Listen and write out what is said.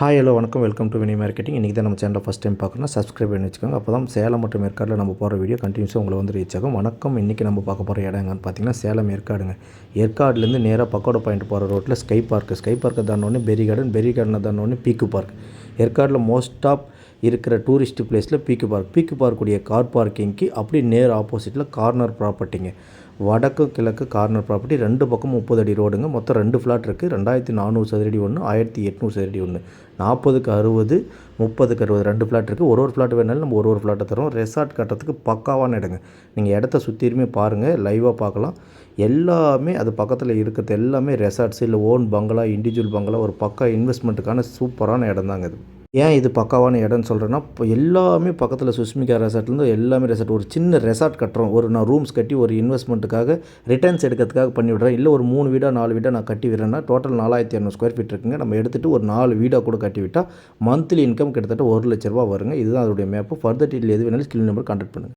Hi hello வணக்கம். Welcome to Vini marketing இன்றைக்கி தான் நம்ம சேனலில் ஃபஸ்ட் டைம் பார்க்கணும் சப்ஸ்கிரைப் பண்ணி வச்சுக்கோங்க. அப்போ தான் சேலம் மற்றும் ஏற்காடில் நம்ம போகிற வீடியோ கண்டினியூஸாக உங்களை வந்து ரீச் ஆகும். வணக்கம். இன்றைக்கி நம்ம பார்க்க போகிற இடங்கன்னு பார்த்தீங்கன்னா சேலம் ஏற்காடுங்க. ஏற்காடுலேருந்து நேராக பக்கோட பாயிண்ட் போகிற ரோட்டில் ஸ்கை பார்க் ஸ்கை பார்க்கை தாண்டோடனே பெரி கார்டன் பெரி கார்டனை தாண்டோடனே பீக்கு பார்க் ஏற்காடில் மோஸ்ட் ஆஃப் இருக்கிற டூரிஸ்ட் பிளேஸில் பீக்கு பார்க் பீக்கு பார்க்குடைய கார் பார்க்கிங்க்கு அப்படியே நேர் ஆப்போசிட்டில் கார்னர் ப்ராப்பர்ட்டிங்க வடக்கு கிழக்கு கார்னர் ப்ராப்பர்ட்டி ரெண்டு பக்கம் முப்பது அடி ரோடுங்க மொத்தம் ரெண்டு ஃப்ளாட் இருக்குது ரெண்டாயிரத்தி நானூறு சதுரடி ஒன்று ஆயிரத்தி எட்நூறு சதுரடி ஒன்று நாற்பதுக்கு அறுபது முப்பதுக்கு அறுபது ரெண்டு ஃப்ளாட் இருக்குது ஒரு ஒரு ஃப்ளாட் வேணாலும் நம்ம ஒரு ஒரு ஃப்ளாட்டை தரோம் ரெசார்ட் கட்டுறதுக்கு பக்காவான இடங்க. நீங்கள் இடத்த சுற்றியுமே பாருங்கள் லைவாக பார்க்கலாம் எல்லாமே அது பக்கத்தில் இருக்கிறது எல்லாமே ரெசார்ட்ஸ் இல்லை ஓன் பங்களா இண்டிவிஜுவல் பங்களா ஒரு பக்கா இன்வெஸ்ட்மெண்ட்டுக்கான சூப்பரான இடம் தாங்க இது. ஏன் இது பக்காவான இடம்னு சொல்கிறேன்னா இப்போ எல்லாமே பக்கத்தில் சுஷ்மிகா ரெசார்ட்லேருந்து எல்லாமே ரெசார்ட் ஒரு சின்ன ரெசார்ட் கட்டுறோம். ஒரு நான் ரூம்ஸ் கட்டி ஒரு இன்வெஸ்ட்மெண்ட்டுக்காக ரிட்டர்ன்ஸ் எடுக்கிறதுக்காக பண்ணி விடுறேன். இல்லை ஒரு மூணு வீடாக நாலு வீடாக நான் கட்டி விடுறேன்னா டோட்டல் நாலாயிரத்தி இரநூறு ஸ்கொயர் ஃபீட் இருக்குங்க. நம்ம எடுத்துகிட்டு ஒரு நாலு வீடாக கூட கட்டி விட்டால் மந்த்லி இன்கம் கிட்டத்தட்ட ஒரு லட்ச ரூபா வருங்க. இதுதான் அதோடைய மேப்பு ஃபர்தர் டீட்டெயில் எது வேணாலும் ஸ்கில் நம்பர் கான்டாக்ட் பண்ணுங்கள்